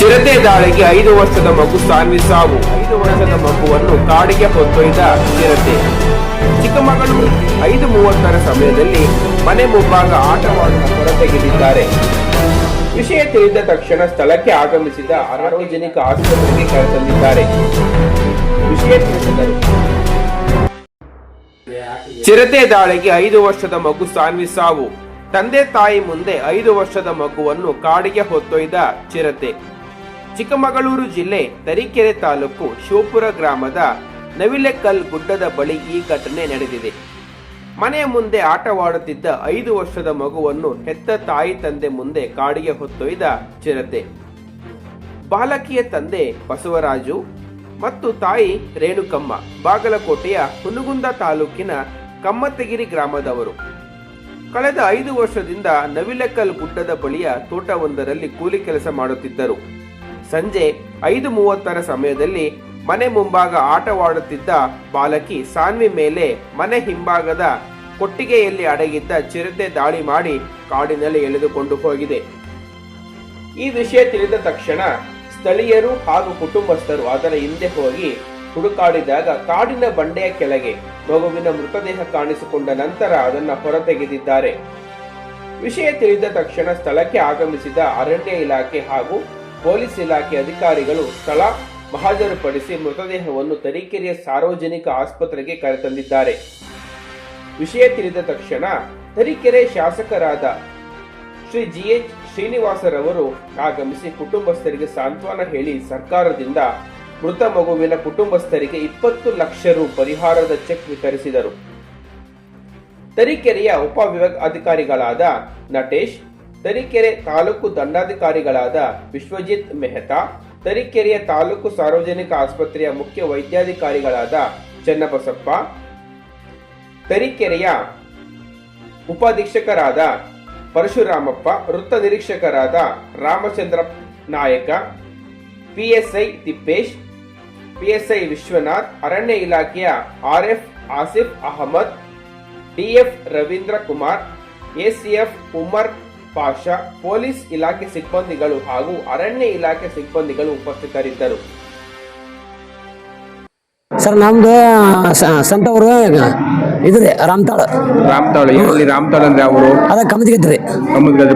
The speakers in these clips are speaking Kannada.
ಚಿರತೆ ದಾಳಿಗೆ ಐದು ವರ್ಷದ ಮಗು ಸಾನ್ವಿ ಸಾವು ಐದು ವರ್ಷದ ಮಗುವನ್ನು ಕಾಡಿಗೆ ಹೊತ್ತೊಯ್ದ ಚಿರತೆ. ಚಿಕ್ಕಮಗಳೂರು ಐದು ಮೂವತ್ತರ ಸಮಯದಲ್ಲಿ ಮನೆ ಮುಂಭಾಗ ಆಟವಾಡುವ ಹೊರತೆಗೆದಿದ್ದಾರೆ ವಿಷಯ ತಿಳಿದ ತಕ್ಷಣ ಸ್ಥಳಕ್ಕೆ ಆಗಮಿಸಿದ ಸಾರ್ವಜನಿಕ ಆಸ್ಪತ್ರೆಗೆ ಕರೆತಂದಿದ್ದಾರೆ. ವಿಷಯ ತಿಳಿಸಿದರು. ಚಿರತೆ ದಾಳಿಗೆ ಐದು ವರ್ಷದ ಮಗು ಸಾನ್ವಿ ಸಾವು ತಂದೆ ತಾಯಿ ಮುಂದೆ ಐದು ವರ್ಷದ ಮಗುವನ್ನು ಕಾಡಿಗೆ ಹೊತ್ತೊಯ್ದ ಚಿರತೆ. ಚಿಕ್ಕಮಗಳೂರು ಜಿಲ್ಲೆ ತರೀಕೆರೆ ತಾಲೂಕು ಶಿವಪುರ ಗ್ರಾಮದ ನವಿಲೆಕಲ್ ಗುಡ್ಡದ ಬಳಿ ಈ ಘಟನೆ ನಡೆದಿದೆ. ಮನೆಯ ಮುಂದೆ ಆಟವಾಡುತ್ತಿದ್ದ ಐದು ವರ್ಷದ ಮಗುವನ್ನು ಹೆತ್ತ ತಾಯಿ ತಂದೆ ಮುಂದೆ ಕಾಡಿಗೆ ಹೊತ್ತೊಯ್ದ ಚಿರತೆ. ಬಾಲಕಿಯ ತಂದೆ ಬಸವರಾಜು ಮತ್ತು ತಾಯಿ ರೇಣುಕಮ್ಮ ಬಾಗಲಕೋಟೆಯ ಹುನಗುಂದ ತಾಲೂಕಿನ ಕಮ್ಮತ್ತಗಿರಿ ಗ್ರಾಮದವರು. ಕಳೆದ ಐದು ವರ್ಷದಿಂದ ನವಿಲೆಕಲ್ ಗುಡ್ಡದ ಬಳಿಯ ತೋಟವೊಂದರಲ್ಲಿ ಕೂಲಿ ಕೆಲಸ ಮಾಡುತ್ತಿದ್ದರು. ಸಂಜೆ ಐದು ಮೂವತ್ತರ ಸಮಯದಲ್ಲಿ ಮನೆ ಮುಂಭಾಗ ಆಟವಾಡುತ್ತಿದ್ದ ಬಾಲಕಿ ಸಾನ್ವಿ ಮೇಲೆ ಮನೆ ಹಿಂಭಾಗದ ಕೊಟ್ಟಿಗೆಯಲ್ಲಿ ಅಡಗಿದ್ದ ಚಿರತೆ ದಾಳಿ ಮಾಡಿ ಕಾಡಿನಲ್ಲಿ ಎಳೆದುಕೊಂಡು ಹೋಗಿದೆ. ಈ ವಿಷಯ ತಿಳಿದ ತಕ್ಷಣ ಸ್ಥಳೀಯರು ಹಾಗೂ ಕುಟುಂಬಸ್ಥರು ಅದರ ಹಿಂದೆ ಹೋಗಿ ಹುಡುಕಾಡಿದಾಗ ಕಾಡಿನ ಬಂಡೆಯ ಕೆಳಗೆ ಮಗುವಿನ ಮೃತದೇಹ ಕಾಣಿಸಿಕೊಂಡ ನಂತರ ಅದನ್ನು ಹೊರತೆಗೆದಿದ್ದಾರೆ. ವಿಷಯ ತಿಳಿದ ತಕ್ಷಣ ಸ್ಥಳಕ್ಕೆ ಆಗಮಿಸಿದ ಅರಣ್ಯ ಇಲಾಖೆ ಹಾಗೂ ಪೊಲೀಸ್ ಇಲಾಖೆ ಅಧಿಕಾರಿಗಳು ಸ್ಥಳ ಮಹಾಜರುಪಡಿಸಿ ಮೃತದೇಹವನ್ನು ತರೀಕೆರೆಯ ಸಾರ್ವಜನಿಕ ಆಸ್ಪತ್ರೆಗೆ ಕರೆತಂದಿದ್ದಾರೆ. ವಿಷಯ ತಿಳಿದ ತಕ್ಷಣ ತರೀಕೆರೆ ಶಾಸಕರಾದ ಶ್ರೀ ಜಿ ಎಚ್ ಶ್ರೀನಿವಾಸರವರು ಆಗಮಿಸಿ ಕುಟುಂಬಸ್ಥರಿಗೆ ಸಾಂತ್ವನ ಹೇಳಿ ಸರ್ಕಾರದಿಂದ ಮೃತ ಮಗುವಿನ ಕುಟುಂಬಸ್ಥರಿಗೆ ಇಪ್ಪತ್ತು ಲಕ್ಷ ರು ಪರಿಹಾರದ ಚೆಕ್ ವಿತರಿಸಿದರು. ತರೀಕೆರೆಯ ಉಪವಿಭಾಗ ಅಧಿಕಾರಿಗಳಾದ ನಟೇಶ್ ತರೀಕೆರೆ ತಾಲೂಕು ದಂಡಾಧಿಕಾರಿಗಳಾದ ವಿಶ್ವಜಿತ್ ಮೆಹ್ತಾ, ತರೀಕೆರೆಯ ತಾಲೂಕು ಸಾರ್ವಜನಿಕ ಆಸ್ಪತ್ರೆಯ ಮುಖ್ಯ ವೈದ್ಯಾಧಿಕಾರಿಗಳಾದ ಚನ್ನಬಸಪ್ಪ, ತರೀಕೆರೆಯ ಉಪಾಧೀಕ್ಷಕರಾದ ಪರಶುರಾಮಪ್ಪ, ವೃತ್ತ ನಿರೀಕ್ಷಕರಾದ ರಾಮಚಂದ್ರ ನಾಯಕ, ಪಿಎಸ್ಐ ತಿಪ್ಪೇಶ್, ಪಿಎಸ್ಐ ವಿಶ್ವನಾಥ್, ಅರಣ್ಯ ಇಲಾಖೆಯ RF Asif Ahmed, DF Ravindra Kumar, ACF Umar Pasha police ಇಲಾಖೆ ಸಿಬ್ಬಂದಿಗಳು ಹಾಗೂ ಅರಣ್ಯ ಇಲಾಖೆ ಸಿಬ್ಬಂದಿಗಳು ಉಪಸ್ಥಿತರಿದ್ದರು. ಸರ್ ನಮ್ದು ಸಂತವರು ಇದ್ರಿ ರಾಮತಾಳ. ರಾಮತಾಳ ಎಲ್ಲಿ ರಾಮತಾಳ ಅಂದ್ರೆ ಅವರು ಅದ ಕಮತಿಗಿದ್ರಿ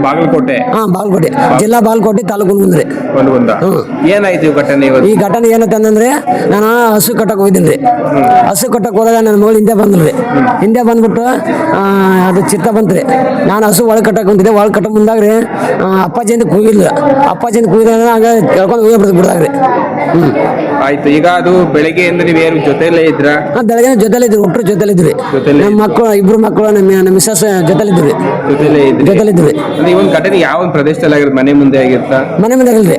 ಬಾಗಲಕೋಟೆ. ಹಾ ಬಾಗಲಕೋಟೆ. ಜಿಲ್ಲಾ ಬಾಗಲಕೋಟೆ ತಾಲೂಕು ಬಂದ್ರಿ ಒಂದು ಏನಾಯ್ತು ಈ ಘಟನೆ ಇವತ್ತು? ಈ ಘಟನೆ ಏನಂತಂದ್ರೆ ನಾನು ಹಸು ಕಟ್ಟಕ್ ಹೋಗಿದ್ದೀನಿ ಹಸು ಕಟ್ಟಕ್ ಹೋದಾಗ ನನ್ನ ಮಗಳು ಹಿಂದೆ ಬಂದ್ರಿ ಹಿಂದೆ ಬಂದ್ಬಿಟ್ಟು ಆ, ಅದು ಚಿತ್ತ ಬಂತ್ರಿ. ನಾನು ಹಸು ಒಳಗೆ ಕಟ್ಟಕ್ ಬಂದಿದ್ದೆ ಒಳಗೆ ಕಟ್ಟ ಮುಂದಾಗ್ರಿ ಆ, ಅಪ್ಪಾಜಿಯಿಂದ ಕೂಗಿಲ್ಲ ಅಪ್ಪಾಜಿಯಿಂದ ಕೂಗಿದ್ರೆ ಹಂಗ ಕೇಳ್ಕೊಂಡು ಹೋಗಿ ಬಿಡ್ದು ಬಿಡ್ದಾಗ್ರಿ. ಹ್ಮ್. ಆಯ್ತು ಈಗ ಅದು ಬೆಳಗ್ಗೆಯಿಂದ ನೀವೇನು ಜೊತೆಲೇ ಇದ್ರ? ಬೆಳಗ್ಗೆ ಒಟ್ಟರು ಜೊತೆಲಿದ್ರಿ ಜೊತೆಲೇ ನಮ್ಮ ಮಕ್ಕಳು ಇಬ್ರು ಮಕ್ಕಳು ನಮ್ಮ ನಮ್ಮ ಮಿಸ್ಸಸ್ ಜೊತೆಲೇ ಇದ್ರಿ? ಜೊತೆಲಿದ್ರಿ ಅಂದ್ರೆ ಈ ಒಂದು ಘಟನೆ ಯಾವ ಒಂದು ಪ್ರದೇಶದಲ್ಲಿ ಆಗಿರೋದು? ಮನೆ ಮುಂದೆ ಆಗಿರುತ್ತಾ ಮನೆ ಮುಂದೆ ಇಲ್ರಿ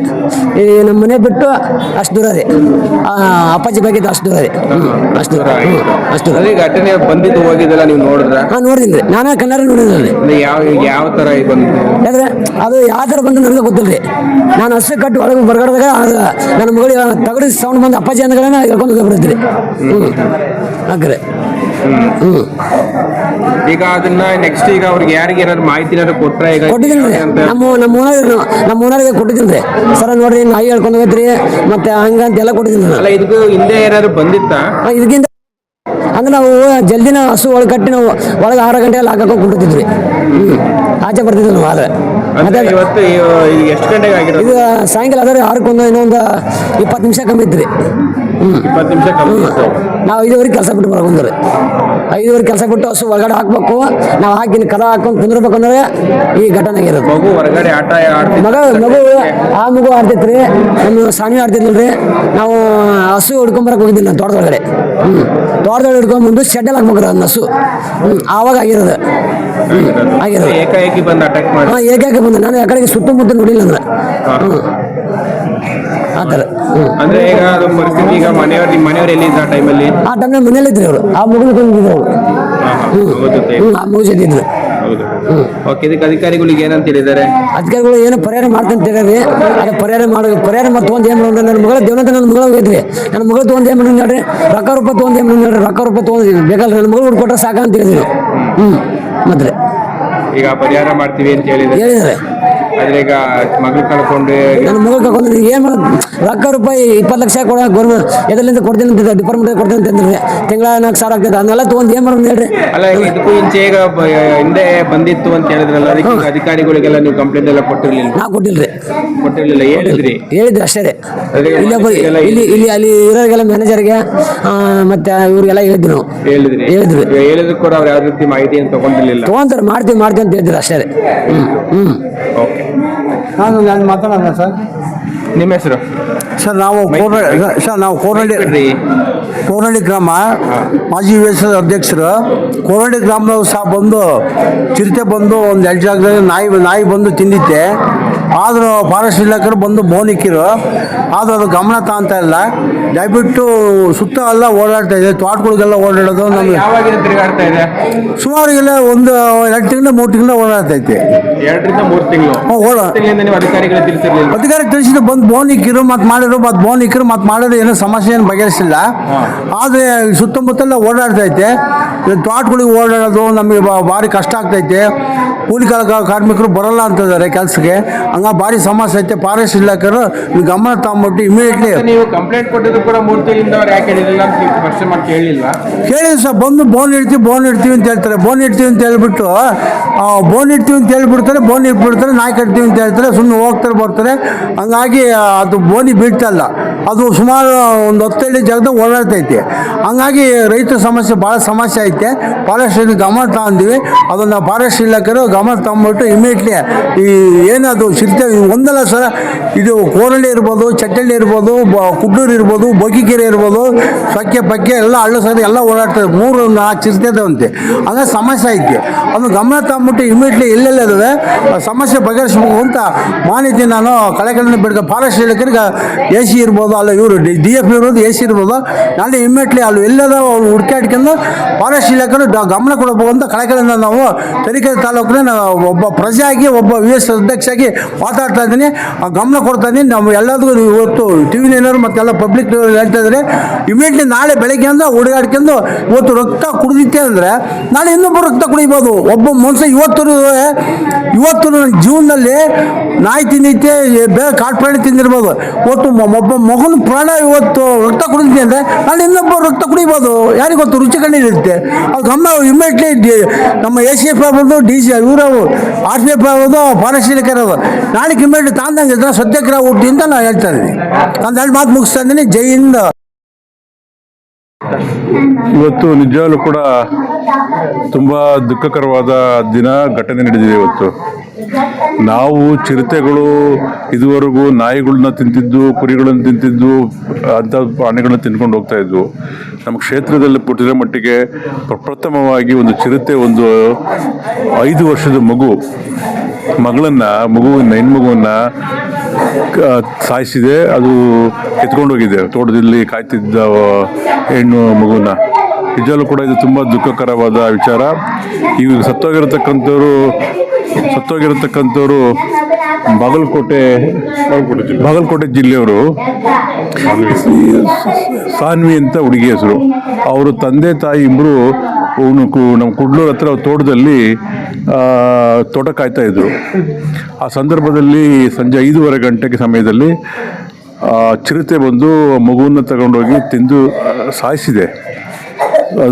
ಈ ನಮ್ಮ ಮನೆ ಬಿಟ್ಟು ಅಷ್ಟು ದೂರ ರೀ. ಆ, ಅಪ್ಪಾಜಿ ಬಗ್ಗೆ ಅಷ್ಟು ದೂರ ರೀ. ಅಷ್ಟು ದೂರ. ಹ್ಮ್, ಅಷ್ಟು ದೂರ. ಅದೇ ಘಟನೆ ಬಂದಿದ್ದು ಹೋಗಿದ್ದಲ್ಲ ನೀವು ನೋಡಿದ್ರ? ಹಾ ನೋಡಿದ್ದೀನಿ ನಾನು ಕನ್ನಡ ನೋಡಿದ್ರಿ ಅಂದ್ರೆ ಯಾವ ಯಾವ ತರ ಬಂತು ಯಾಕಂದ್ರೆ ಅದು ಯಾವ ಥರ ಬಂದು ನನಗೆ ರೀ. ನಾನು ಹಸು ಕಟ್ಟಿ ಒಳಗೆ ಬರ್ಗಡ್ದಾಗ ಅದು ನನ್ನ ಮಗಳಿಗೆ ತಗಡಿ ಸೌಂಡ್ ಬಂದು ಅಪ್ಪಾಜಿ ಅಂದ್ಗಳನ್ನ ಹೇಳ್ಕೊಂಡು ಹೋಗ್ಬಿಡ್ತೀರಿ ಹಾಕ್ರಿ ಹ್ಞೂ ಈಗ ಅದನ್ನ ನೆಕ್ಸ್ಟ್ ಈಗ ಅವ್ರಿಗೆ ಯಾರಿಗೆ ಏನಾದ್ರು ಮಾಹಿತಿ ಏನಾದ್ರು ಕೊಟ್ರ ಈಗ ಕೊಟ್ಟಿದ್ದೀನಿ ಅಂತ ನಮ್ಮ ನಮ್ಮ ಓನರ್ ನಮ್ಮ ಓನರ್ಗೆ ಕೊಟ್ಟಿದ್ದೀನಿ ರೀ. ಸರ ನೋಡ್ರಿ ನಾಯಿ ಹೇಳ್ಕೊಂಡು ಹೋಗತ್ರಿ ಮತ್ತೆ ಹಂಗಂತ ಎಲ್ಲ ಕೊಟ್ಟಿದ್ದೀನಿ ಅಲ್ಲ ಇದಕ್ಕೂ ಹಿಂದೆ ಏನಾದ್ರು ಬಂದಿತ್ತಾ? ಇದಕ್ಕಿಂತ ಅಂದ್ರೆ ನಾವು ಜಲ್ದಿನ ಹಸು ಒಳಗೆ ಕಟ್ಟಿ ನಾವು ಒಳಗೆ ಆರು ಗಂಟೆ ಎಲ್ಲ ಕುಂಟಿದ್ವಿ ಹ್ಞೂ ಆಚೆ ಬರ್ತಿದ್ವಿ ನಾವು ಆದ್ರೆ. ಎಷ್ಟು ಗಂಟೆಗೆ ಇದು ಸಾಯಂಕಾಲ ಅದ್ರ ಆರಕ್ಕೊಂದು ಇನ್ನೊಂದು ಇಪ್ಪತ್ತು ನಿಮಿಷ ಕಮ್ಮಿ ಇತ್ತು ಹ್ಞೂ ಕಮ್ಮಿ ಇತ್ತು. ನಾವು ಇದುವರೆಗೆ ಕೆಲಸ ಬಿಟ್ಟು ಬರ್ಕೊಂಡ್ರಿ ಐದುವರೆ ಕೆಲಸ ಬಿಟ್ಟು ಹಸು ಹೊರಗಡೆ ಹಾಕ್ಬೇಕು. ನಾವು ಹಾಕಿನ ಕದ ಹಾಕೊಂಡು ಕುಂದಿರ್ಬೇಕು ಅಂದ್ರೆ ಈ ಘಟನೆ ಆಗಿರೋದು ಮಗು ಹೊರಗಡೆ ಆಟ ಆಡ್ತಿತ್ತು. ಮಗ ಮಗು ಆ ಮಗು ಆಡ್ತೈತ್ರಿ. ನಮ್ಮ ಸ್ವಾಮಿ ಆಡ್ತಿದ್ರಿ ನಾವು ಹಸು ಹಿಡ್ಕೊಂಬರಕ್ ಹೋಗಿದ್ದೀನಿ ನಾನು ತೋಟದೊಳಗಡೆ. ಹ್ಞೂ ತೋಟದೊಳಗೆ ಹಿಡ್ಕೊಂಬಂದು ಶೆಡ್ಡಲ್ಲಿ ಹಾಕ್ಬೇಕ್ರಿ ಅದನ್ನ ಹಸು. ಹ್ಞೂ ಆವಾಗ ಆಗಿರೋದು. ಹ್ಞೂ ಆಗಿರೋದು. ಏಕಾಏಕಿ ಬಂದು ಅಟ್ಯಾಕ್ ಮಾಡಿ ಹಾಂ ಏಕಾಏಕಿ ಬಂದ. ನಾನು ಆ ಕಡೆಗೆ ಸುತ್ತಮುತ್ತ ನೋಡಿಲ್ಲ ಅಂದ್ರೆ. ಹ್ಞೂ ಆ ಥರ. ಅಂದ್ರೆ ಈಗ ಅದು ಪರಿಸ್ಥಿತಿ ಈಗ ಮನೆಯವ್ರು ನಿಮ್ಮ ಮನೆಯವ್ರು ಎಲ್ಲಿದ್ರು ಆ ಟೈಮಲ್ಲಿ ಆ ಟೈಮ್ನಾಗ ಮನೇಲಿ ಇದ್ರಿ ಅವರು. ಆ ಮಗನ ತಂದಿದ್ರು ಅವರು ಹ್ಞೂ ಆ ಮಗು ಜೊತೆ ಇದ್ರು. ಹೌದು. ಓಕೆ ಇದಕ್ಕೆ ಅಧಿಕಾರಿಗಳಿಗೆ ಏನಂತ ಹೇಳಿದ್ದಾರೆ? ಅಧಿಕಾರಿಗಳು ಏನು ಪರಿಹಾರ ಮಾಡ್ತಂತ ಹೇಳಿರಿ ಅದು ಪರಿಹಾರ ಮಾಡಿ ಪರಿಹಾರ ಮತ್ತು ತೊಗೊಂಡು ಏನು ಮಾಡೋಣ ನನ್ನ ಮಗಳ ದೇವನಂತ ನನ್ನ ಮಗಳ ಹೋಗಿದ್ರಿ ನನ್ನ ಮಗಳು ತೊಗೊಂಡು ಏನು ಮಾಡೋಣ ನೋಡ್ರಿ ರೊಕ್ಕ ರೂಪ ತೊಗೊಂಡು ಏನು ನೋಡ್ರಿ ರೊಕ್ಕ ರೂಪ ತೊಗೊಂಡು ಬೇಕಲ್ಲ ನನ್ನ ಮಗಳು ಹುಡ್ಕೊಟ್ರೆ ಸಾಕ ಅಂತ ಹೇಳಿದ್ರು. ಹ್ಞೂ ಮತ್ತೆ. ಈಗ ಪರಿಹಾರ ಮಾಡ್ತೀವಿ ಅಂತ ಹೇಳಿದ್ರೆ ಹೇಳಿದ್ದಾರೆ. ಆದ್ರೆ ಈಗ ಮಗಳು ಕಳ್ಕೊಂಡು ನನ್ನ ಮಗಳು ಕರ್ಕೊಂಡು ಏನು? ಮಾಡೋದು ರೊಕ್ಕ ರೂಪಾಯಿ ಇಪ್ಪತ್ತು ಲಕ್ಷ ಕೊಡ ಗೌರ್ಮೆಂಟ್ ಎದರಿಂದ ಕೊಡ್ತೀನಿ ಅಂತ ಡಿಪಾರ್ಟ್ಮೆಂಟ್ ಕೊಡ್ತೀನಿ ಅಂತಂದ್ರೆ ತಿಂಗಳ ನಾಲ್ಕು ಸಾವಿರ ಆಗ್ತದೆ ಅದನ್ನೆಲ್ಲ ತೊಗೊಂಡು ಏನು ಮಾಡೋದು ಹೇಳ್ರಿ? ಅಲ್ಲ ಇದಕ್ಕೂ ಇಂಚೆ ಈಗ ಬ- ಹಿಂದೆ ಬಂದಿತ್ತು ಅಂತ ಹೇಳಿದ್ರಲ್ಲ ಅದಕ್ಕೆ ಈಗ ಅಧಿಕಾರಿಗಳಿಗೆಲ್ಲ ನೀವು ಕಂಪ್ಲೇಂಟ್ ಎಲ್ಲ ಕೊಟ್ಟಿರ್ಲಿಲ್ಲ. ನಾ ಕೊಟ್ಟಿಲ್ರಿ. ಕೊಟ್ಟಿರ್ಲಿಲ್ಲ ಹೇಳಿದ್ರಿ. ಹೇಳಿದ್ರು ಅಷ್ಟೇ ರೀ. ಅದೇ ಇಲ್ಲಿ ಎಲ್ಲ ಇಲ್ಲಿ ಇಲ್ಲಿ ಅಲ್ಲಿ ಇರೋರಿಗೆಲ್ಲ ಮ್ಯಾನೇಜರ್ಗೆ ಮತ್ತೆ ಇವ್ರಿಗೆಲ್ಲ ಹೇಳಿದ್ರು. ನಾವು ಹೇಳಿದ್ರಿ. ಹೇಳಿದ್ರು. ಹೇಳಿದ್ರು ಕೂಡ ಅವ್ರು ಯಾವ ರೀತಿ ಮಾಹಿತಿಯನ್ನು ತಗೊಂಡಿರ್ಲಿಲ್ಲ. ತಗೊಂತಾರೆ ಮಾಡ್ತೀವಿ ಮಾಡ್ತೀವಿ ಅಂತ ಹೇಳಿದ್ರು ಅಷ್ಟೇ ರೀ. ಹ್ಞೂ ಹ್ಞೂ ಓಕೆ. ನಾನು ನಾನು ಮಾತಾಡೋಣ ಸರ್. ನಿಮ್ಮ ಹೆಸರು? ಸರ್ ನಾವು ಸರ್ ನಾವು ಕೋರಳ್ಳಿ ಬಿಡ್ರಿ ಕೋರಳ್ಳಿ ಗ್ರಾಮ ಮಾಜಿ ವಿ ಎಸ್ ಅಧ್ಯಕ್ಷರು. ಕೋರಳ್ಳಿ ಗ್ರಾಮದವ್ರು ಸಹ ಬಂದು ಚಿರತೆ ಬಂದು ಒಂದು ಎರಡು ಜಾಗದಲ್ಲಿ ನಾಯಿ ನಾಯಿ ಬಂದು ತಿಂದಿದ್ದೆ. ಆದರೂ ಫಾರೆಸ್ಟ್ ಇಲಾಖೆ ಬಂದು ಬೋನಿಕ್ಕಿರು ಆದರೂ ಅದು ಗಮನ ತಾಂತ ಇಲ್ಲ. ದಯವಿಟ್ಟು ಸುತ್ತ ಎಲ್ಲ ಓಡಾಡ್ತಾ ಇದೆ. ತೋಟಗಳಿಗೆಲ್ಲ ಓಡಾಡೋದು ನಮಗೆ ಯಾವಾಗಿಂದ ತಿರುಗಾಡ್ತಾ ಇದೆ? ಸುಮಾರಿಗೆಲ್ಲ ಒಂದು ಎರಡು ತಿಂಗಳ ಮೂರು ತಿಂಗಳ ಓಡಾಡ್ತೈತೆ ಎರಡರಿಂದ ಮೂರು ತಿಂಗಳು. ಹ್ಞೂ, ಓಡ ತಿಂಗಳಿಂದ ನೀವು ಅಧಿಕಾರಿಗಳು ತಿಳಿಸಿರ್ಲಿಲ್ಲ. ಅಧಿಕಾರಿ ತಿಳಿಸಿದ್ರು ಬಂದು ಬೋನ್ ಇಕ್ಕಿರು ಮತ್ತು ಮಾಡಿದ್ರು ಮತ್ತು ಬೋನ್ ಇಕ್ಕರು ಮತ್ತೆ ಮಾಡಿದ್ರು ಏನೂ ಸಮಸ್ಯೆ ಏನು ಬಗೆಹರಿಸಿಲ್ಲ. ಆದರೆ ಸುತ್ತಮುತ್ತಲ ಓಡಾಡ್ತೈತೆ ತೋಟಗಳಿಗೆ ಓಡಾಡೋದು ನಮಗೆ ಭಾರಿ ಕಷ್ಟ ಆಗ್ತೈತೆ. ಕೂಲಿ ಕಾಲ ಕಾರ್ಮಿಕರು ಬರಲ್ಲ ಅಂತಿದ್ದಾರೆ ಕೆಲಸಕ್ಕೆ ಹಂಗ ಭಾರಿ ಸಮಸ್ಯೆ ಐತೆ. ಫಾರೆಸ್ಟ್ ಇಲಾಖೆರು ನೀವು ಗಮನ ತಗೊಂಬಿಟ್ಟು ಇಮಿಡಿಯೇಟ್ಲಿ ನೀವು ಕಂಪ್ಲೇಂಟ್ ಕೊಟ್ಟಿದ್ರು ಕೂಡ ಮೂರು ತಿಂಗಳಿಂದ ಯಾಕೆ ಹೇಳಿಲ್ಲ ಅಂತ ಕೇಳಿದ್ರು ಸರ್. ಬಂದು ಬೋನ್ ಇಡ್ತೀವಿ ಬೋನ್ ಇಡ್ತೀವಿ ಅಂತ ಹೇಳ್ತಾರೆ. ಬೋನ್ ಇಡ್ತೀವಿ ಅಂತ ಹೇಳ್ಬಿಟ್ಟು ಆ, ಬೋನ್ ಇಡ್ತೀವಿ ಅಂತ ಹೇಳ್ಬಿಡ್ತಾರೆ ಬೋನ್ ಇಟ್ಬಿಡ್ತಾರೆ ನಾಯಿ ಕಟ್ತೀವಿ ಅಂತ ಹೇಳ್ತಾರೆ ಸುಮ್ಮನೆ ಹೋಗ್ತಾರೆ ಬರ್ತಾರೆ. ಹಂಗಾಗಿ ಅದು ಬೋನಿ ಬೀಳ್ತಾ ಇಲ್ಲ ಅದು ಸುಮಾರು ಒಂದು ಹತ್ತೈದು ಜಾಗದ ಓಡಾಡ್ತೈತೆ ಹಂಗಾಗಿ ರೈತರ ಸಮಸ್ಯೆ ಭಾಳ ಸಮಸ್ಯೆ ಐತೆ. ಫಾರೆಸ್ಟ್ ಗಮನ ತಗೊಂಡಿವಿ. ಅದನ್ನು ಫಾರೆಸ್ಟ್ ಇಲಾಖೆರು ಗಮನ ತಗೊಂಬಿಟ್ಟು ಇಮಿಡಿಯೇಟ್ಲಿ ಈ ಏನದು ಸಿಗ್ತೇವೆ ಒಂದಲ್ಲ ಸರ, ಇದು ಕೋರಳ್ಳಿ ಇರ್ಬೋದು, ಚಟ್ಟಳ್ಳಿ ಇರ್ಬೋದು, ಬ- ಕುಡ್ಡೂರು ಇರ್ಬೋದು ಬೊಗಿಕೆರೆ ಇರ್ಬೋದು, ಸಕ್ಕೆ, ಪಕ್ಕೆ ಎಲ್ಲ ಹಳ್ಳ ಸರಿ ಎಲ್ಲ ಓಡಾಡ್ತದೆ ಮೂರು ನಾಲ್ಕು ಅಂತೆ. ಹಂಗಾಗಿ ಸಮಸ್ಯೆ ಐತೆ. ಅದು ಗಮನ ತಗೊಂಬಿಟ್ಟು ಇಮಿಡಿಯೇಟ್ಲಿ ಇಲ್ಲೆಲ್ಲ ಸಮಸ್ಯೆ ಬಗೆಹರಿಸ್ಬೇಕು ಅಂತ ಮಾಹಿತಿ ನಾನು ಕಳೆಗಳನ್ನ ಬಿಡ್ಕ ಫಾರೆಸ್ಟ್ ಇಲಾಖೆಗೆ ಎ ಸಿ ಇರ್ಬೋದು, ಅಲ್ಲ ಇವರು ಡಿ ಎಫ್ ಇರ್ಬೋದು ಎ ಸಿ ಇರ್ಬೋದು. ನಾಳೆ ಇಮ್ಮಿಡಿಯೇಟ್ಲಿ ಅಲ್ಲಿ ಎಲ್ಲದ ಹುಡುಕಾಡ್ಕೊಂಡು ಫಾರೆಸ್ಟ್ ಇಲಾಖೆ ಗಮನ ಕೊಡಬೇಕು ಅಂತ ಕಳೆಗಳಿಂದ ನಾವು ತರೀಕೆರೆ ತಾಲೂಕಿನ ನಾವು ಒಬ್ಬ ಪ್ರಜೆ ಆಗಿ ಒಬ್ಬ ವಿ ಎಸ್ ಅಧ್ಯಕ್ಷ ಆಗಿ ಮಾತಾಡ್ತಾ ಇದ್ದೀನಿ. ಆ ಗಮನ ಕೊಡ್ತಾ ಇದ್ದೀನಿ. ನಾವು ಎಲ್ಲದಕ್ಕೂ ಇವತ್ತು ಟಿ ವಿ ನೈನರು ಮತ್ತೆಲ್ಲ ಪಬ್ಲಿಕ್ ಹೇಳ್ತಾ ಇದ್ದಾರೆ ಇಮಿಡಿಯೇಟ್ಲಿ ನಾಳೆ ಬೆಳಗ್ಗೆ ಅಂದ್ರೆ ಹುಡುಗಾಡ್ಕೊಂಡು ಇವತ್ತು ರಕ್ತ ಕುಡಿದಿತ್ತೆ ಅಂದರೆ ನಾಳೆ ಇನ್ನೊಬ್ಬರು ರಕ್ತ ಕುಡಿಬೋದು. ಒಬ್ಬ ಮನುಷ್ಯ ಇವತ್ತು ಇವತ್ತು ನನ್ನ ಜೀವನದಲ್ಲಿ ನಾಯಿ ತಿಂದಿತ್ತೆ ಬೇಗ ಕಾಟ್ಪಾಡಿ ತಿಂದಿರ್ಬೋದು. ಇವತ್ತು ಒಬ್ಬ ಮಗನ ಪ್ರಾಣ ಇವತ್ತು ರಕ್ತ ಕುಡಿದ್ವಿ ಅಂದರೆ ನಾನು ಇನ್ನೊಬ್ಬ ರಕ್ತ ಕುಡಿಬೋದು. ಯಾರಿಗೆ ಗೊತ್ತು? ರುಚಿ ಕಣ್ಣಿರುತ್ತೆ ಅದು ಗಮನ ಇಮ್ಮಿಡಿಯೇಟ್ಲಿ ನಮ್ಮ ಎ ಸಿ ಎಫ್ ಆಗ್ಬೋದು ಡಿ ಸಿ ಇವರು ಆರ್ ಸಿ ಎಫ್ ಆಗ್ಬೋದು ಇಲಾಖೆ ಇರೋದು ನಾಳೆಗೆ ಇಮ್ಮಿಡಿಯೇಟ್ ತಾಂದಂಗೆ ಸತ್ಯಾಗ್ರಹ ಹುಟ್ಟಿ ಅಂತ ನಾನು ಹೇಳ್ತಾ ಇದ್ದೀನಿ. ನಾನು ಎರಡು ಮಾತು ಮುಗಿಸ್ತಾ ಇದ್ದೀನಿ. ಜೈ ಹಿಂದ್. ಇವತ್ತು ನಿಜವಾಗ್ಲೂ ಕೂಡ ತುಂಬ ದುಃಖಕರವಾದ ದಿನ ಘಟನೆ ನಡೆದಿದೆ ಇವತ್ತು. ನಾವು ಚಿರತೆಗಳು ಇದುವರೆಗೂ ನಾಯಿಗಳನ್ನ ತಿಂತಿದ್ದು, ಕುರಿಗಳನ್ನು ತಿಂತಿದ್ದು ಅಂಥ ಪ್ರಾಣಿಗಳನ್ನ ತಿನ್ಕೊಂಡು ಹೋಗ್ತಾ ಇದ್ವು. ನಮ್ಮ ಕ್ಷೇತ್ರದಲ್ಲಿ ಪುಟ್ಟಿರೋ ಮಟ್ಟಿಗೆ ಪ್ರಪ್ರಥಮವಾಗಿ ಒಂದು ಚಿರತೆ, ಒಂದು ಐದು ವರ್ಷದ ಮಗು, ಮಗಳನ್ನ, ಮಗುವಿನ ಹೆಣ್ಮಗುವನ್ನ ಸಾಯಿಸಿದೆ. ಅದು ಎತ್ಕೊಂಡೋಗಿದೆ ತೋಟದಲ್ಲಿ ಕಾಯ್ತಿದ್ದ ಹೆಣ್ಣು ಮಗುವನ್ನ. ನಿಜಲ್ಲೂ ಕೂಡ ಇದು ತುಂಬ ದುಃಖಕರವಾದ ವಿಚಾರ. ಈಗ ಸತ್ತೋಗಿರತಕ್ಕಂಥವ್ರು ಸತ್ತೋಗಿರತಕ್ಕಂಥವ್ರು ಬಾಗಲಕೋಟೆ ಬಾಗಲಕೋಟೆ ಜಿಲ್ಲೆಯವರು. ಸಾನ್ವಿ ಅಂತ ಹುಡುಗಿ ಹೆಸರು. ಅವರು ತಂದೆ ತಾಯಿ ಇಬ್ಬರು ನಮ್ಮ ಕುಡ್ಲೂರ್ ಹತ್ರ ತೋಟದಲ್ಲಿ ತೋಟ ಕಾಯ್ತಾ ಇದ್ರು. ಆ ಸಂದರ್ಭದಲ್ಲಿ ಸಂಜೆ ಐದೂವರೆ ಗಂಟೆಗೆ ಸಮಯದಲ್ಲಿ ಚಿರತೆ ಬಂದು ಮಗುವನ್ನು ತಗೊಂಡೋಗಿ ತಿಂದು ಸಾಯಿಸಿದೆ.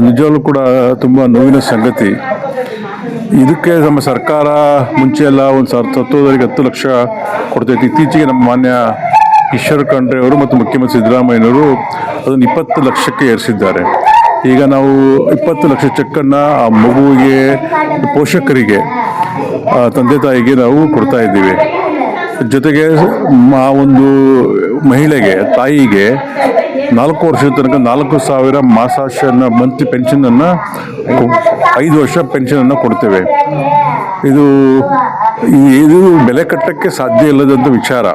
ನಿಜವಾಗ್ಲೂ ಕೂಡ ತುಂಬ ನೋವಿನ ಸಂಗತಿ. ಇದಕ್ಕೆ ನಮ್ಮ ಸರ್ಕಾರ ಮುಂಚೆ ಎಲ್ಲ ಒಂದು ಸಾವಿರದ ಸತ್ತೋದರಿಗೆ ಹತ್ತು ಲಕ್ಷ ಕೊಡ್ತೈತಿ. ಇತ್ತೀಚೆಗೆ ನಮ್ಮ ಮಾನ್ಯ ಈಶ್ವರ ಖಂಡ್ರೆ ಅವರು ಮತ್ತು ಮುಖ್ಯಮಂತ್ರಿ ಸಿದ್ದರಾಮಯ್ಯನವರು ಅದನ್ನು ಇಪ್ಪತ್ತು ಲಕ್ಷಕ್ಕೆ ಏರಿಸಿದ್ದಾರೆ. ಈಗ ನಾವು ಇಪ್ಪತ್ತು ಲಕ್ಷ ಚೆಕ್ಕನ್ನು ಆ ಮಗುವಿಗೆ, ಪೋಷಕರಿಗೆ ತಂದೆ ತಾಯಿಗೆ ನಾವು ಕೊಡ್ತಾ ಇದ್ದೀವಿ. ಜೊತೆಗೆ ಆ ಒಂದು ಮಹಿಳೆಗೆ, ತಾಯಿಗೆ ನಾಲ್ಕು ವರ್ಷದ ತನಕ ನಾಲ್ಕು ಸಾವಿರ ಮಾಸಾಶನ ಮಂತ್ಲಿ ಪೆನ್ಷನನ್ನು ಐದು ವರ್ಷ ಪೆನ್ಷನನ್ನು ಕೊಡ್ತೇವೆ. ಇದು ಇದು ಬೆಲೆ ಕಟ್ಟಕ್ಕೆ ಸಾಧ್ಯ ಇಲ್ಲದಂಥ ವಿಚಾರ.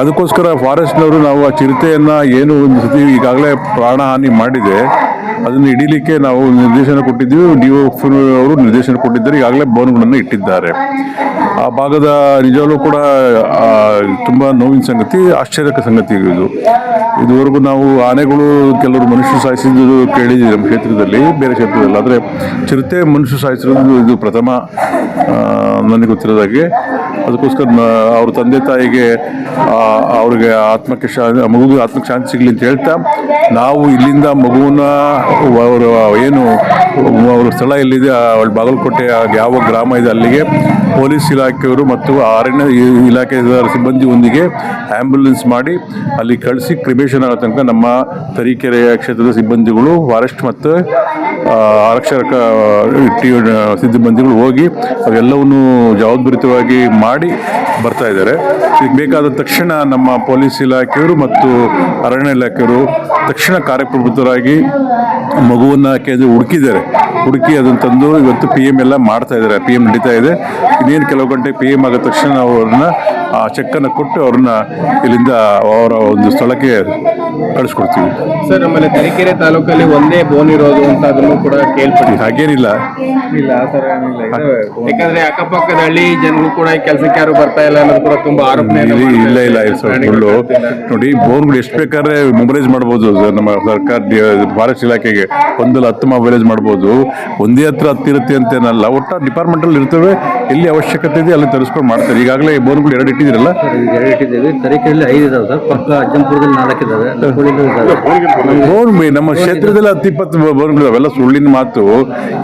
ಅದಕ್ಕೋಸ್ಕರ ಫಾರೆಸ್ಟ್ನವರು ನಾವು ಆ ಚಿರತೆಯನ್ನು ಏನು ಒಂದು ಸತಿ ಈಗಾಗಲೇ ಪ್ರಾಣಹಾನಿ ಮಾಡಿದೆ. ಅದನ್ನು ಹಿಡೀಲಿಕ್ಕೆ ನಾವು ನಿರ್ದೇಶನ ಕೊಟ್ಟಿದ್ದೀವಿ. ಡಿ ಅವರು ನಿರ್ದೇಶನ ಕೊಟ್ಟಿದ್ದಾರೆ. ಈಗಾಗಲೇ ಬೋನ್ಗಳನ್ನು ಇಟ್ಟಿದ್ದಾರೆ. ಆ ಭಾಗದ ನಿಜವಾಗ್ಲೂ ಕೂಡ ತುಂಬ ನೋವಿನ ಸಂಗತಿ ಆಶ್ಚರ್ಯಕ ಸಂಗತಿ ಇದು. ಇದುವರೆಗೂ ನಾವು ಆನೆಗಳು ಕೆಲವರು ಮನುಷ್ಯ ಸಾಯಿಸಿದ್ದು ಕೇಳಿದ್ದೀವಿ ನಮ್ಮ ಕ್ಷೇತ್ರದಲ್ಲಿ, ಬೇರೆ ಕ್ಷೇತ್ರದಲ್ಲಿ. ಆದರೆ ಚಿರತೆ ಮನುಷ್ಯ ಸಾಯಿಸಿರೋದು ಇದು ಪ್ರಥಮ ನನಗೆ ಗೊತ್ತಿರೋದಾಗೆ. ಅದಕ್ಕೋಸ್ಕರ ಅವ್ರ ತಂದೆ ತಾಯಿಗೆ ಅವ್ರಿಗೆ ಆತ್ಮಕ್ಕೆ ಶಾ ಮಗುಗೆ ಆತ್ಮಕ್ಕೆ ಶಾಂತಿ ಸಿಗಲಿ ಅಂತ ಹೇಳ್ತಾ, ನಾವು ಇಲ್ಲಿಂದ ಮಗುವನ್ನ ಅವರ, ಏನು, ಅವ್ರ ಸ್ಥಳ ಎಲ್ಲಿದೆ ಅವಳ ಬಾಗಲಕೋಟೆ ಯಾವ ಗ್ರಾಮ ಇದೆ ಅಲ್ಲಿಗೆ, ಪೊಲೀಸ್ ಇಲಾಖೆಯವರು ಮತ್ತು ಅರಣ್ಯ ಇಲಾಖೆ ಸಿಬ್ಬಂದಿಯೊಂದಿಗೆ ಆಂಬ್ಯುಲೆನ್ಸ್ ಮಾಡಿ ಅಲ್ಲಿ ಕಳಿಸಿ ಕ್ರಿಮೇಷನ್ ಆಗೋ ತನಕ ನಮ್ಮ ತರೀಕೆರೆಯ ಕ್ಷೇತ್ರದ ಸಿಬ್ಬಂದಿಗಳು, ಫಾರೆಸ್ಟ್ ಮತ್ತು ಆರಕ್ಷಕ ಸಿಬ್ಬಂದಿಗಳು ಹೋಗಿ ಅವೆಲ್ಲವನ್ನು ಜವಾಬ್ದಾರಿತವಾಗಿ ಮಾಡಿ ಬರ್ತಾ ಇದ್ದಾರೆ. ಇದಕ್ಕೆ ಬೇಕಾದ ತಕ್ಷಣ ನಮ್ಮ ಪೊಲೀಸ್ ಇಲಾಖೆಯವರು ಮತ್ತು ಅರಣ್ಯ ಇಲಾಖೆಯವರು ತಕ್ಷಣ ಕಾರ್ಯಪ್ರವೃತ್ತರಾಗಿ ಮಗುವನ್ನು ಕೇಂದ್ರ ಹುಡುಕಿದ್ದಾರೆ. ಹುಡುಕಿ ಅದನ್ನು ತಂದು ಇವತ್ತು ಪಿ ಎಂ ಎಲ್ಲ ಮಾಡ್ತಾ ಇದ್ದಾರೆ. ಪಿ ಎಂ ನಡೀತಾ ಇದೆ. ಇನ್ನೇನು ಕೆಲವು ಗಂಟೆ ಪಿ ಎಂ ಆದ ತಕ್ಷಣ ಅವ್ರನ್ನ ಆ ಚೆಕ್ಕನ್ನು ಕೊಟ್ಟು ಅವ್ರನ್ನ ಇಲ್ಲಿಂದ ಅವರ ಒಂದು ಸ್ಥಳಕ್ಕೆ ಕಳಿಸ್ಕೊಡ್ತೀವಿ. ಸರ್ ನಮ್ಮಲ್ಲಿ ತರೀಕೆರೆ ತಾಲೂಕಲ್ಲಿ ಒಂದೇ ಬೋನ್ ಇರೋದು ಅಂತ ಅದನ್ನು ಕೂಡ ಕೇಳ್ಪಟ್ಟಿ ಹಾಗೇನಿಲ್ಲ. ಇಲ್ಲ ಆ ಥರ ಏನಿಲ್ಲ. ಇದೆ ಯಾಕಂದ್ರೆ ಅಕ್ಕಪಕ್ಕದ ಹಳ್ಳಿ ಜನರು ಕೂಡ ಈ ಕೆಲಸಕ್ಕೆ ಯಾರು ಬರ್ತಾ ಇಲ್ಲ ಅನ್ನೋದು ಕೂಡ ತುಂಬಾ ಆರೋಪನೆ ಇಲ್ಲ ಇಲ್ಲ ಇಲ್ಲ ಇಲ್ಲ ಸರ್ ಸುಳ್ಳು ನೋಡಿ ಬೋರ್ಗಳು ಎಷ್ಟು ಬೇಕಾದ್ರೆ ಮೊಬೈಲೈಸ್ ಮಾಡ್ಬೋದು ಸರ್ ನಮ್ಮ ಸರ್ಕಾರ ಫಾರೆಸ್ಟ್ ಇಲಾಖೆಗೆ. ಒಂದಲ್ಲ ಹತ್ತು ಮೊಬೈಲೈಸ್ ಮಾಡ್ಬೋದು. ಒಂದೇ ಹತ್ರ ಹತ್ತಿರುತ್ತೆ ಅಂತೇನಲ್ಲ ಒಟ್ಟ ಡಿಪಾರ್ಟ್ಮೆಂಟ್ ಅಲ್ಲಿ ಇರ್ತವೆ ಎಲ್ಲಿ ಅವಶ್ಯಕತೆ ಇದೆ ಅಲ್ಲಿ ತರಿಸ್ಕೊಂಡು ಮಾಡ್ತಾರೆ. ಈಗಾಗಲೇ ಬೋರ್ಗಳು ಎರಡು ಇಟ್ಟಿದ್ದೀರಲ್ಲ? ಎರಡು ಇಟ್ಟಿದ್ದೀವಿ. ತರೀಕೆರೆಯಲ್ಲಿ ಐದು ಇದಾವೆ ಸರ್ ಪಕ್ಕ ಅಜ್ಜಂಪುರದಲ್ಲಿ ನಾಲ್ಕು ಇದಾವೆ. ದಪ್ಪಳ್ಳಿಲೂ ಇದಾವೆ ಬೋರ್ ಬಿ- ನಮ್ಮ ಕ್ಷೇತ್ರದಲ್ಲಿ ಹತ್ತು ಇಪ್ಪತ್ತು ಬೋರ್ಗಳು ಅವೆಲ್ಲ ಸುಳ್ಳಿನ ಮಾತು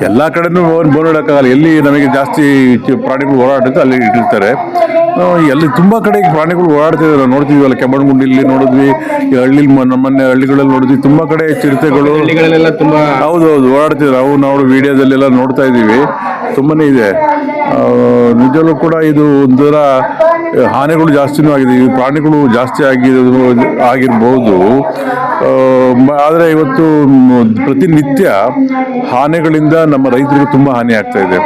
ಎಲ್ಲಾ ಕಡೆನೂ ಬೋರ್ ಬೋರ್ ಇಡಕ್ಕಾಗಲ್ಲ ಎಲ್ಲಿ ನಮಗೆ ಜಾಸ್ತಿ ಪ್ರಾಣಿಗಳು ಓಡಾಡುತ್ತೆ ಅಲ್ಲಿ ಇಟ್ಟಿರ್ತಾರೆ ಎಲ್ಲಿ ತುಂಬಾ ಕಡೆ ಪ್ರಾಣಿಗಳು ಓಡಾಡ್ತಿದ್ದಾರೆ ನಾವು ಗುಂಡಿ ಇಲ್ಲಿ ನೋಡಿದ್ವಿ ಈ ಹಳ್ಳಿ ನಮ್ಮನೆ ಹಳ್ಳಿಗಳಲ್ಲಿ ನೋಡಿದ್ವಿ ತುಂಬಾ ಕಡೆ ಚಿರತೆಗಳು ಹಳ್ಳಿಗಳಲ್ಲೆಲ್ಲ ತುಂಬಾ ಹೌದು ಹೌದು ಓಡಾಡ್ತಿದ್ರು ನಾವು ನಾವು ವಿಡಿಯೋದಲ್ಲೆಲ್ಲ ನೋಡ್ತಾ ಇದ್ದೀವಿ ತುಂಬಾನೇ ಇದೆ ನಿಜವೂ ಕೂಡ ಇದು ಒಂಥರ ಹಾನಿಗಳು ಜಾಸ್ತಿನೂ ಆಗಿದೆ. ಈ ಪ್ರಾಣಿಗಳು ಜಾಸ್ತಿ ಆಗಿರೋದು ಆಗಿರ್ಬೋದು. ಆದರೆ ಇವತ್ತು ಪ್ರತಿನಿತ್ಯ ಹಾನಿಗಳಿಂದ ನಮ್ಮ ರೈತರಿಗೆ ತುಂಬ ಹಾನಿ ಆಗ್ತಾ ಇದೆ.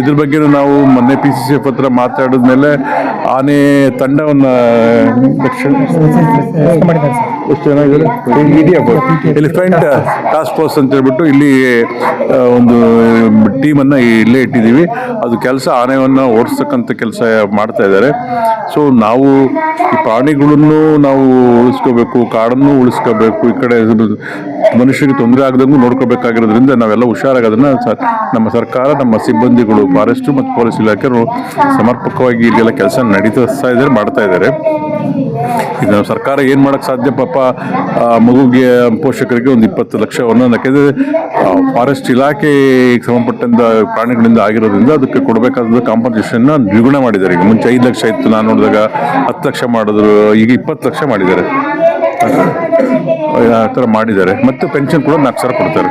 ಇದ್ರ ಬಗ್ಗೆ ನಾವು ಮೊನ್ನೆ ಪಿ ಸಿ ಸಿ ಎಫ್ ಹತ್ರ ಮಾತಾಡಿದ್ಮೇಲೆ, ಆನೆ ತಂಡವನ್ನು ಎಷ್ಟು ಚೆನ್ನಾಗಿದೆ ಎಲಿಫೆಂಟ್ ಟಾಸ್ಕ್ ಫೋರ್ಸ್ ಅಂತ ಹೇಳ್ಬಿಟ್ಟು ಇಲ್ಲಿ ಒಂದು ಟೀಮನ್ನು ಇಲ್ಲೇ ಇಟ್ಟಿದ್ದೀವಿ. ಅದು ಕೆಲಸ ಆನೆಯನ್ನು ಓಡಿಸ್ತಕ್ಕಂಥ ಕೆಲಸ ಮಾಡ್ತಾ ಇದ್ದಾರೆ. ಸೊ ನಾವು ಈ ಪ್ರಾಣಿಗಳನ್ನು ನಾವು ಉಳಿಸ್ಕೋಬೇಕು ಕಾಡನ್ನು ಉಳಿಸ್ಕೋಬೇಕು ಈ ಕಡೆ ಮನುಷ್ಯರಿಗೆ ತೊಂದರೆ ಆಗದಂಗೂ ನೋಡ್ಕೋಬೇಕಾಗಿರೋದ್ರಿಂದ ನಾವೆಲ್ಲ ಹುಷಾರಾಗಿ ಅದನ್ನ ನಮ್ಮ ಸರ್ಕಾರ ನಮ್ಮ ಸಿಬ್ಬಂದಿಗಳು ಫಾರೆಸ್ಟ್ ಮತ್ತು ಪೊಲೀಸ್ ಇಲಾಖೆಯವರು ಸಮರ್ಪಕವಾಗಿ ಇಲ್ಲೆಲ್ಲ ಕೆಲಸ ನಡೀತಾ ಇದ್ದಾರೆ ಮಾಡ್ತಾ ಇದ್ದಾರೆ. ನಾವು ಸರ್ಕಾರ ಏನು ಮಾಡೋಕ್ಕೆ ಸಾಧ್ಯ? ಪಾಪ ಮಗುಗೆ, ಪೋಷಕರಿಗೆ ಒಂದು ಇಪ್ಪತ್ತು ಲಕ್ಷವನ್ನು ಯಾಕೆಂದರೆ ಫಾರೆಸ್ಟ್ ಇಲಾಖೆಗೆ ಸಂಬಂಧಪಟ್ಟಂಥ ಪ್ರಾಣಿಗಳಿಂದ ಆಗಿರೋದ್ರಿಂದ ಅದಕ್ಕೆ ಕೊಡಬೇಕಾದ ಕಾಂಪನ್ಸೇಷನ್ನ ದ್ವಿಗುಣ ಮಾಡಿದ್ದಾರೆ. ಈಗ ಮುಂಚೆ ಐದು ಲಕ್ಷ ಇತ್ತು, ನಾನು ನೋಡಿದಾಗ ಹತ್ತು ಲಕ್ಷ ಮಾಡಿದ್ರು, ಈಗ ಇಪ್ಪತ್ತು ಲಕ್ಷ ಮಾಡಿದ್ದಾರೆ. ಆ ಥರ ಮಾಡಿದ್ದಾರೆ. ಮತ್ತು ಪೆನ್ಷನ್ ಕೂಡ ನಾಲ್ಕು ಸಾವಿರ ಕೊಡ್ತಾರೆ.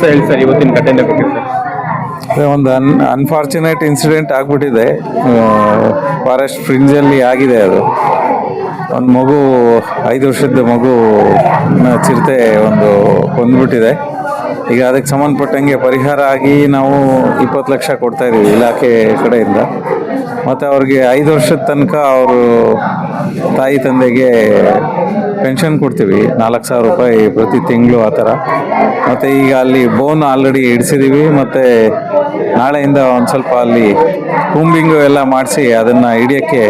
ಸರಿ ಸರ್, ಇವತ್ತಿನ ಕಟ್ಟೆಯಿಂದ ಕೊಟ್ಟಿದ್ದಾರೆ ಒಂದು ಅನ್ ಅನ್ಫಾರ್ಚುನೇಟ್ ಇನ್ಸಿಡೆಂಟ್ ಆಗಿಬಿಟ್ಟಿದೆ. ಫಾರೆಸ್ಟ್ ಫ್ರಿಂಜಲ್ಲಿ ಆಗಿದೆ ಅದು. ಒಂದು ಮಗು, ಐದು ವರ್ಷದ ಮಗು ಚಿರತೆ ಒಂದು ಕೊಂದ್ಬಿಟ್ಟಿದೆ ಈಗ ಅದಕ್ಕೆ ಸಂಬಂಧಪಟ್ಟಂಗೆ ಪರಿಹಾರ ಆಗಿ ನಾವು ಇಪ್ಪತ್ತು ಲಕ್ಷ ಕೊಡ್ತಾ ಇದೀವಿ ಇಲಾಖೆ ಕಡೆಯಿಂದ. ಮತ್ತು ಅವ್ರಿಗೆ ಐದು ವರ್ಷದ ತನಕ ಅವರು ತಾಯಿ ತಂದೆಗೆ ಪೆನ್ಷನ್ ಕೊಡ್ತೀವಿ. ನಾಲ್ಕು ಸಾವಿರ ರೂಪಾಯಿ ಪ್ರತಿ ತಿಂಗಳು ಆ ಥರ. ಮತ್ತು ಈಗ ಅಲ್ಲಿ ಬೋನ್ ಆಲ್ರೆಡಿ ಇಡಿಸಿದ್ದೀವಿ ಮತ್ತು ನಾಳೆಯಿಂದ ಒಂದು ಸ್ವಲ್ಪ ಅಲ್ಲಿ ಕೂಂಬಿಂಗು ಎಲ್ಲ ಮಾಡಿಸಿ ಅದನ್ನು ಹಿಡಿಯೋಕ್ಕೆ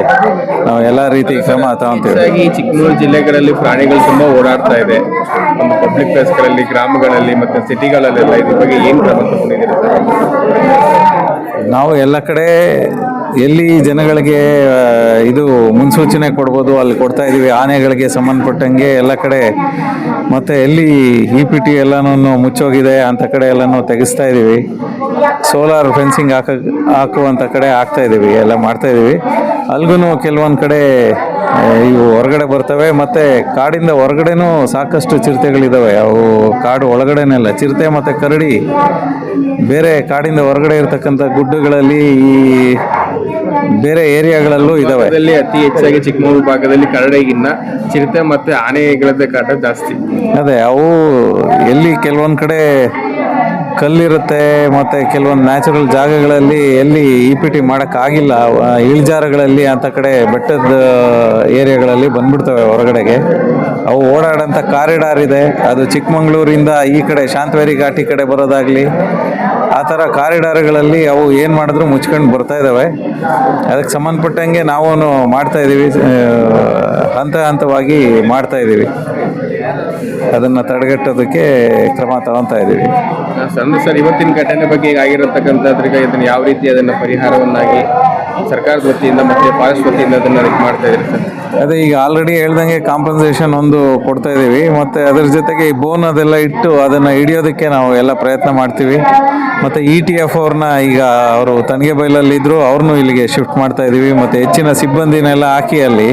ನಾವು ಎಲ್ಲ ರೀತಿ ಕ್ರಮ ತಗೊಂತೀವಿ. ಈ ಚಿಕ್ಕಮಗಳೂರು ಜಿಲ್ಲೆಗಳಲ್ಲಿ ಪ್ರಾಣಿಗಳು ತುಂಬ ಓಡಾಡ್ತಾ ಇದೆ. ಒಂದು ಪಬ್ಲಿಕ್ ಪ್ಲೇಸ್ಗಳಲ್ಲಿ ಗ್ರಾಮಗಳಲ್ಲಿ ಮತ್ತು ಸಿಟಿಗಳಲ್ಲೆಲ್ಲ ಇದ್ರ ಬಗ್ಗೆ ಏನು ಕ್ರಮ ತಗೊಂಡಿದ್ದೀರಿ ನಾವು ಎಲ್ಲ ಕಡೆ ಎಲ್ಲಿ ಜನಗಳಿಗೆ ಇದು ಮುನ್ಸೂಚನೆ ಕೊಡ್ಬೋದು, ಅಲ್ಲಿ ಕೊಡ್ತಾ ಇದೀವಿ, ಆನೆಗಳಿಗೆ ಸಂಬಂಧಪಟ್ಟಂಗೆ ಎಲ್ಲ ಕಡೆ, ಮತ್ತು ಎಲ್ಲಿ ಇ ಪಿ ಟಿ ಎಲ್ಲನೂ ಮುಚ್ಚೋಗಿದೆ ಅಂತ ಕಡೆ ಎಲ್ಲನೂ ತೆಗೆಸ್ತಾ ಇದ್ದೀವಿ ಸೋಲಾರ್ ಫೆನ್ಸಿಂಗ್ ಹಾಕ ಹಾಕುವಂಥ ಕಡೆ ಹಾಕ್ತಾ ಇದ್ದೀವಿ ಎಲ್ಲ ಮಾಡ್ತಾ ಇದ್ದೀವಿ ಅಲ್ಗೂ ಕೆಲವೊಂದು ಕಡೆ ಇವು ಹೊರಗಡೆ ಬರ್ತವೆ, ಮತ್ತು ಕಾಡಿಂದ ಹೊರಗಡೆನೂ ಸಾಕಷ್ಟು ಚಿರತೆಗಳಿದ್ದಾವೆ ಅವು ಕಾಡು ಒಳಗಡೆನೆಲ್ಲ, ಚಿರತೆ ಮತ್ತು ಕರಡಿ. ಬೇರೆ ಕಾಡಿಂದ ಹೊರಗಡೆ ಇರತಕ್ಕಂಥ ಗುಡ್ಡಗಳಲ್ಲಿ ಈ ಬೇರೆ ಏರಿಯಾಗಳಲ್ಲೂ ಇದಾವೆ. ಅಲ್ಲಿ ಅತಿ ಹೆಚ್ಚಾಗಿ ಚಿಕ್ಕಮಗಳೂರು ಭಾಗದಲ್ಲಿ ಕರಡೆಗಿನ್ನ ಚಿರತೆ ಮತ್ತೆ ಆನೆಗಳದ್ದೇ ಕಾಟ ಜಾಸ್ತಿ. ಅದೇ ಅವು ಎಲ್ಲಿ ಕೆಲವೊಂದು ಕಡೆ ಕಲ್ಲಿರುತ್ತೆ ಮತ್ತೆ ಕೆಲವೊಂದು ನ್ಯಾಚುರಲ್ ಜಾಗಗಳಲ್ಲಿ ಎಲ್ಲಿ ಇ ಪಿ ಟಿ ಮಾಡೋಕ್ಕಾಗಿಲ್ಲ ಇಳಿಜಾರುಗಳಲ್ಲಿ ಅಂತ ಕಡೆ ಬೆಟ್ಟದ ಏರಿಯಾಗಳಲ್ಲಿ ಬಂದ್ಬಿಡ್ತವೆ ಹೊರಗಡೆಗೆ. ಅವು ಓಡಾಡೋಂಥ ಕಾರಿಡಾರ್ ಇದೆ. ಅದು ಚಿಕ್ಕಮಂಗ್ಳೂರಿಂದ ಈ ಕಡೆ ಶಾಂತವೇರಿ ಘಾಟಿ ಕಡೆ ಬರೋದಾಗ್ಲಿ ಆ ಥರ ಕಾರಿಡಾರ್ಗಳಲ್ಲಿ ಅವು ಏನು ಮಾಡಿದ್ರು ಮುಚ್ಕೊಂಡು ಬರ್ತಾ ಇದ್ದಾವೆ ಅದಕ್ಕೆ ಸಂಬಂಧಪಟ್ಟಂಗೆ ನಾವು ಮಾಡ್ತಾ ಇದ್ದೀವಿ ಹಂತ ಹಂತವಾಗಿ ಮಾಡ್ತಾ ಇದ್ದೀವಿ ಅದನ್ನು ತಡೆಗಟ್ಟೋದಕ್ಕೆ ಕ್ರಮ ತಗೊತಾ ಇದ್ದೀವಿ ಸರ್ ಇವತ್ತಿನ ಘಟನೆ ಬಗ್ಗೆ ಈಗ ಆಗಿರತಕ್ಕಂಥದ್ರಿಗೆ ಇದನ್ನು ಯಾವ ರೀತಿ ಅದನ್ನು ಪರಿಹಾರವನ್ನಾಗಿ ಸರ್ಕಾರದ ವತಿಯಿಂದ ಮತ್ತೆ ಫಾರೆಸ್ಟ್ ವತಿಯಿಂದ ಅದನ್ನ ಮಾಡ್ತಾ ಇದ್ದೀರಿ ಸರ್? ಅದೇ, ಈಗ ಆಲ್ರೆಡಿ ಹೇಳ್ದಂಗೆ ಕಾಂಪನ್ಸೇಷನ್ ಒಂದು ಕೊಡ್ತಾ ಇದ್ದೀವಿ ಮತ್ತೆ ಅದ್ರ ಜೊತೆಗೆ ಈ ಬೋನ್ ಅದೆಲ್ಲ ಇಟ್ಟು ಅದನ್ನ ಹಿಡಿಯೋದಕ್ಕೆ ನಾವು ಎಲ್ಲ ಪ್ರಯತ್ನ ಮಾಡ್ತೀವಿ. ಮತ್ತೆ ಇ ಟಿ ಎಫ್ ಅವ್ರನ್ನ ಈಗ ಅವರು ತನಗೆ ಬೈಲಲ್ಲಿ ಇದ್ರು ಅವ್ರನ್ನೂ ಇಲ್ಲಿಗೆ ಶಿಫ್ಟ್ ಮಾಡ್ತಾ ಇದ್ದೀವಿ ಮತ್ತೆ ಹೆಚ್ಚಿನ ಸಿಬ್ಬಂದಿನೆಲ್ಲ ಹಾಕಿ ಅಲ್ಲಿ.